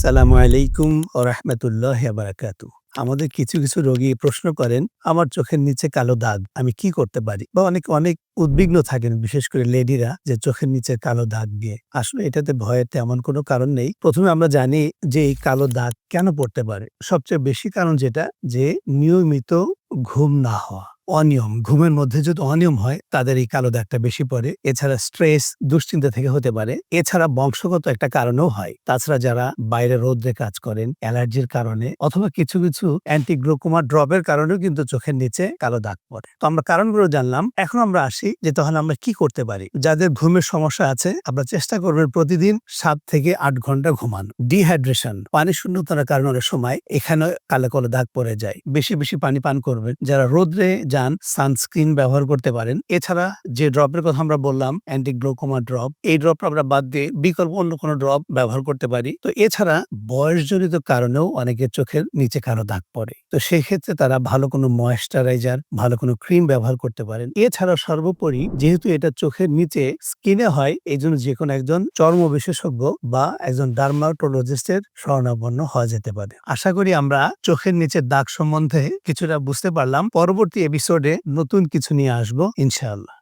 আসসালামু আলাইকুম ও রহমতুল্লাহ বারাকাতু আমাদের কিছু কিছু রোগী প্রশ্ন করেন, আমার চোখের নিচে কালো দাগ, আমি কি করতে পারি? বা অনেক অনেক উদ্বিগ্ন থাকেন, বিশেষ করে লেডিরা, যে চোখের নিচে কালো দাগ দিয়ে। আসলে এটাতে ভয়ের তেমন কোনো কারণ নেই। প্রথমে আমরা জানি যে এই কালো দাগ কেন পড়তে পারে। সবচেয়ে বেশি কারণ যেটা, যে নিয়মিত ঘুম না হওয়া। অনিয়ম, ঘুমের মধ্যে যদি অনিয়ম হয়, তাদের এই কালো দাগটা বেশি পড়ে। এছাড়া স্ট্রেস দুশ্চিন্তা থেকে হতে পারে। এছাড়া বংশগত একটা কারণেও হয়। তাছাড়া যারা বাইরে রোদ্রে কাজ করেন, অ্যালার্জির কারণে অথবা কিছু কিছু অ্যান্টিগ্লোকোমা ড্রপের কারণেও কিন্তু চোখের নিচে কালো দাগ পড়ে। তো আমরা কারণগুলো জানলাম। এখন আমরা আসি যে তাহলে আমরা কি করতে পারি? যাদের ঘুমের সমস্যা আছে, আমরা চেষ্টা করবেন প্রতিদিন সাত থেকে আট ঘণ্টা ঘুমান। ডিহাইড্রেশন পানি শূন্যতার কারণের সময় এখানে কালো কালো দাগ পড়ে যায়। বেশি বেশি পানি পান করবেন। যারা রোদ্রে যান সানস্ক্রিন ব্যবহার করতে পারেন। এছাড়া যে ড্রপের কথা আমরা বললাম, অ্যান্টিগ্লোকোমা ড্রপ, এই ড্রপ আমরা বাদ দিয়ে বিকল্প অন্য কোনো ড্রপ ব্যবহার করতে পারি। তো এছাড়া বয়সজনিত কারণেও অনেকের চোখের নিচে কালো দাগ পড়ে। তো সেই ক্ষেত্রে তারা ভালো কোনো ময়েশ্চারাইজার, ভালো কোনো ক্রিম ব্যবহার করতে পারেন। এছাড়া সর্বোপরি যেহেতু এটা চোখের নিচে, স্কিনে হয় এই জন্য যে কোনো একজন চর্ম বিশেষজ্ঞ বা একজন ডার্মাটোলজিস্টের শরণাপন্ন হওয়া যেতে পারে। আশা করি আমরা চোখের নিচে দাগ সম্বন্ধে কিছুটা বুঝতে পারলাম। পরবর্তী এপিসোডে নতুন কিছু নিয়ে আসব ইনশাআল্লাহ।